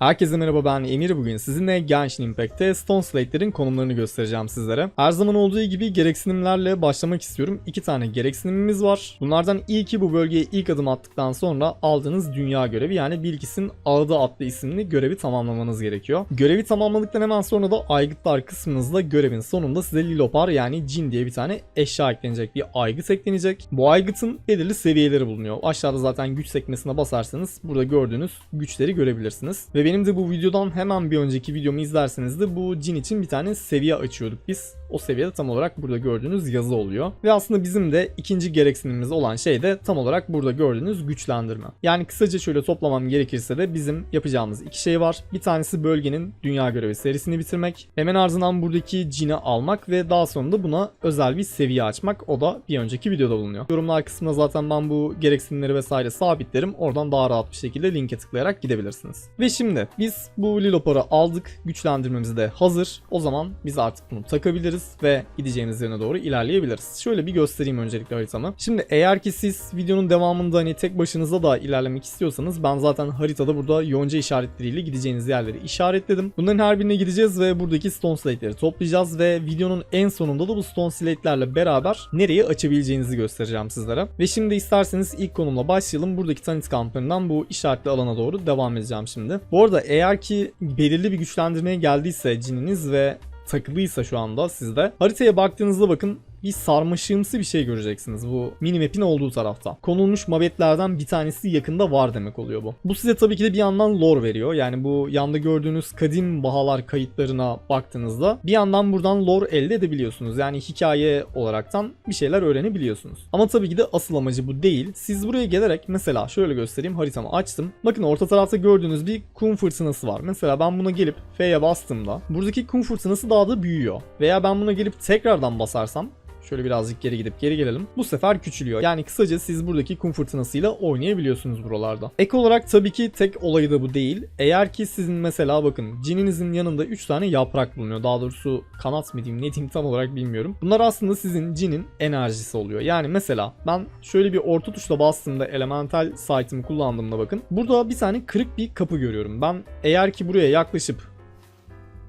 Herkese merhaba ben Emir bugün sizinle Genshin Impact'te Stone Slate'lerin konumlarını göstereceğim sizlere. Her zaman olduğu gibi gereksinimlerle başlamak istiyorum. İki tane gereksinimimiz var. Bunlardan ilki bu bölgeye ilk adım attıktan sonra aldığınız dünya görevi yani Bilgis'in Ağdı adlı isimli görevi tamamlamanız gerekiyor. Görevi tamamladıktan hemen sonra da aygıtlar kısmınızda görevin sonunda size Lilopar yani Jin diye bir tane eşya eklenecek. Bir aygıt eklenecek. Bu aygıtın belirli seviyeleri bulunuyor. Aşağıda zaten güç sekmesine basarsanız burada gördüğünüz güçleri görebilirsiniz. Ve benim de bu videodan hemen bir önceki videomu izlerseniz de bu cin için bir tane seviye açıyorduk biz. O seviyede tam olarak burada gördüğünüz yazı oluyor. Ve aslında bizim de ikinci gereksinimimiz olan şey de tam olarak burada gördüğünüz güçlendirme. Yani kısaca şöyle toplamam gerekirse de bizim yapacağımız iki şey var. Bir tanesi bölgenin dünya görevi serisini bitirmek. Hemen ardından buradaki cini almak ve daha sonra da buna özel bir seviye açmak. O da bir önceki videoda bulunuyor. Yorumlar kısmında zaten ben bu gereksinimleri vesaire sabitlerim. Oradan daha rahat bir şekilde linke tıklayarak gidebilirsiniz. Ve şimdi biz bu Lilopar'ı aldık. Güçlendirmemiz de hazır. O zaman biz artık bunu takabiliriz ve gideceğimiz yöne doğru ilerleyebiliriz. Şöyle bir göstereyim öncelikle haritamı. Şimdi eğer ki siz videonun devamında hani tek başınıza da ilerlemek istiyorsanız ben zaten haritada burada yonca işaretleriyle gideceğiniz yerleri işaretledim. Bunların her birine gideceğiz ve buradaki stone slate'leri toplayacağız ve videonun en sonunda da bu stone slate'lerle beraber nereye açabileceğinizi göstereceğim sizlere. Ve şimdi isterseniz ilk konumla başlayalım. Buradaki tanıt kamplarından bu işaretli alana doğru devam edeceğim şimdi. Bu arada eğer ki belirli bir güçlendirmeye geldiyse cininiz ve takılıysa şu anda sizde. Haritaya baktığınızda bakın bir sarmaşığımsı bir şey göreceksiniz bu minimap'in olduğu tarafta. Konulmuş mabetlerden bir tanesi yakında var demek oluyor bu. Bu size tabii ki de bir yandan lore veriyor. Yani bu yanda gördüğünüz kadim bahalar kayıtlarına baktığınızda bir yandan buradan lore elde edebiliyorsunuz. Yani hikaye olaraktan bir şeyler öğrenebiliyorsunuz. Ama tabii ki de asıl amacı bu değil. Siz buraya gelerek mesela şöyle göstereyim haritamı açtım. Bakın orta tarafta gördüğünüz bir kum fırtınası var. Mesela ben buna gelip F'ye bastığımda buradaki kum fırtınası daha da büyüyor. Veya ben buna gelip tekrardan basarsam Şöyle birazcık geri gidip geri gelelim. Bu sefer küçülüyor. Yani kısaca siz buradaki kum fırtınasıyla oynayabiliyorsunuz buralarda. Ek olarak tabii ki tek olayı da bu değil. Eğer ki sizin mesela bakın cininizin yanında 3 tane yaprak bulunuyor. Daha doğrusu kanat mı diyeyim ne diyeyim tam olarak bilmiyorum. Bunlar aslında sizin cinin enerjisi oluyor. Yani mesela ben şöyle bir orta tuşla bastığımda elemental site'ımı kullandığımda bakın. Burada bir tane kırık bir kapı görüyorum. Ben eğer ki buraya yaklaşıp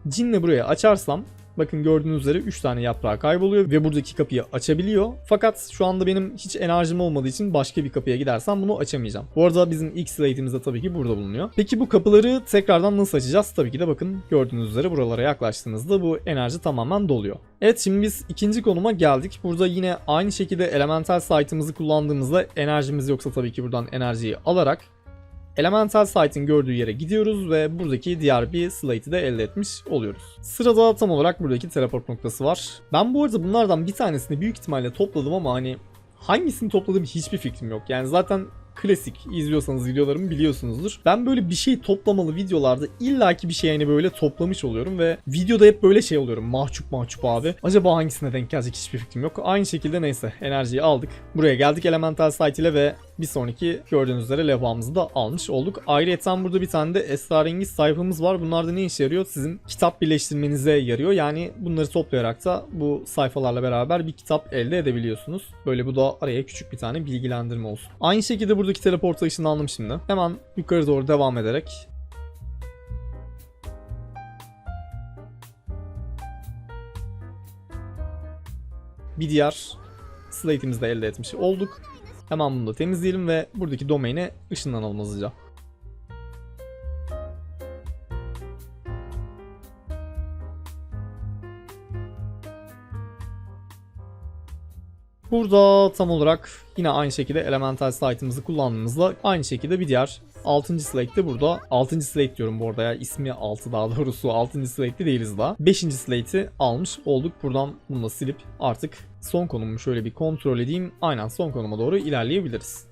cinle buraya açarsam Bakın gördüğünüz üzere 3 tane yaprağı kayboluyor ve buradaki kapıyı açabiliyor. Fakat şu anda benim hiç enerjim olmadığı için başka bir kapıya gidersem bunu açamayacağım. Bu arada bizim ilk slate'imiz de tabii ki burada bulunuyor. Peki bu kapıları tekrardan nasıl açacağız? Tabii ki de bakın gördüğünüz üzere buralara yaklaştığınızda bu enerji tamamen doluyor. Evet şimdi biz ikinci konuma geldik. Burada yine aynı şekilde elemental site'ımızı kullandığımızda enerjimiz yoksa tabii ki buradan enerjiyi alarak Elemental Site'in gördüğü yere gidiyoruz ve buradaki diğer bir slate'i de elde etmiş oluyoruz. Sırada tam olarak buradaki teleport noktası var. Ben bu arada bunlardan bir tanesini büyük ihtimalle topladım ama hani hangisini topladım hiçbir fikrim yok. Yani zaten klasik izliyorsanız videolarımı biliyorsunuzdur. Ben böyle bir şey toplamalı videolarda illaki bir şey yani böyle toplamış oluyorum ve videoda hep böyle şey oluyorum. Mahcup mahcup abi. Acaba hangisine denk gelecek hiçbir fikrim yok. Aynı şekilde neyse enerjiyi aldık. Buraya geldik Elemental Site ile ve bir sonraki gördüğünüz üzere levhamızı da almış olduk. Ayrıca burada bir tane de esrarengiz sayfamız var. Bunlar da ne işe yarıyor? Sizin kitap birleştirmenize yarıyor. Yani bunları toplayarak da bu sayfalarla beraber bir kitap elde edebiliyorsunuz. Böyle bu da araya küçük bir tane bilgilendirme olsun. Aynı şekilde buradaki teleporta ışınlandım şimdi. Hemen yukarı doğru devam ederek bir diğer slate'imizi de elde etmiş olduk. Hemen bunu da temizleyelim ve buradaki domaine ışınlanalım hızlıca. Burada tam olarak yine aynı şekilde elemental site'ımızı kullandığımızda aynı şekilde bir diğer 6. slate'de burada 6. slate diyorum bu arada ya ismi 6 daha doğrusu 6. slate'de değiliz daha. 5. slate'i almış olduk. Buradan bunu da silip artık son konumu şöyle bir kontrol edeyim. Aynen son konuma doğru ilerleyebiliriz.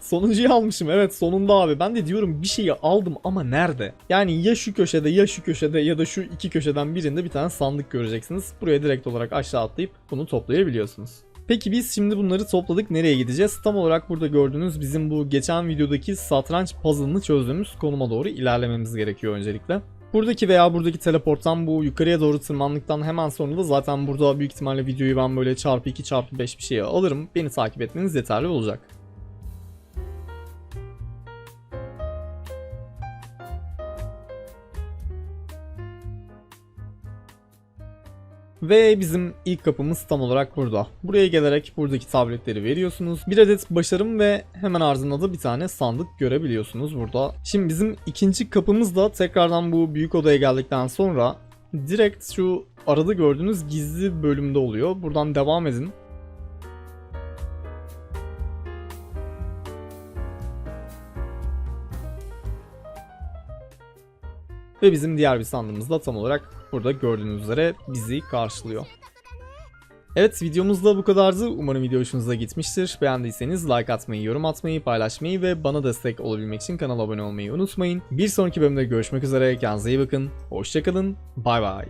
Sonuncuyu almışım evet sonunda abi. Ben de diyorum bir şeyi aldım ama nerede? Yani ya şu köşede ya şu köşede ya da şu iki köşeden birinde bir tane sandık göreceksiniz. Buraya direkt olarak aşağı atlayıp bunu toplayabiliyorsunuz. Peki biz şimdi bunları topladık nereye gideceğiz? Tam olarak burada gördüğünüz bizim bu geçen videodaki satranç puzzle'ını çözdüğümüz konuma doğru ilerlememiz gerekiyor öncelikle. Buradaki veya buradaki teleporttan bu yukarıya doğru tırmandıktan hemen sonra da zaten burada büyük ihtimalle videoyu ben böyle çarpı 2 çarpı 5 bir şeye alırım. Beni takip etmeniz yeterli olacak. Ve bizim ilk kapımız tam olarak burada. Buraya gelerek buradaki tabletleri veriyorsunuz. Bir adet başarım ve hemen ardında da bir tane sandık görebiliyorsunuz burada. Şimdi bizim ikinci kapımız da tekrardan bu büyük odaya geldikten sonra direkt şu arada gördüğünüz gizli bölümde oluyor. Buradan devam edin. Ve bizim diğer bir sandığımız da tam olarak burada gördüğünüz üzere bizi karşılıyor. Evet videomuz da bu kadardı. Umarım video hoşunuza gitmiştir. Beğendiyseniz like atmayı, yorum atmayı, paylaşmayı ve bana destek olabilmek için kanala abone olmayı unutmayın. Bir sonraki bölümde görüşmek üzere. Kendinize iyi bakın. Hoşçakalın. Bay bay.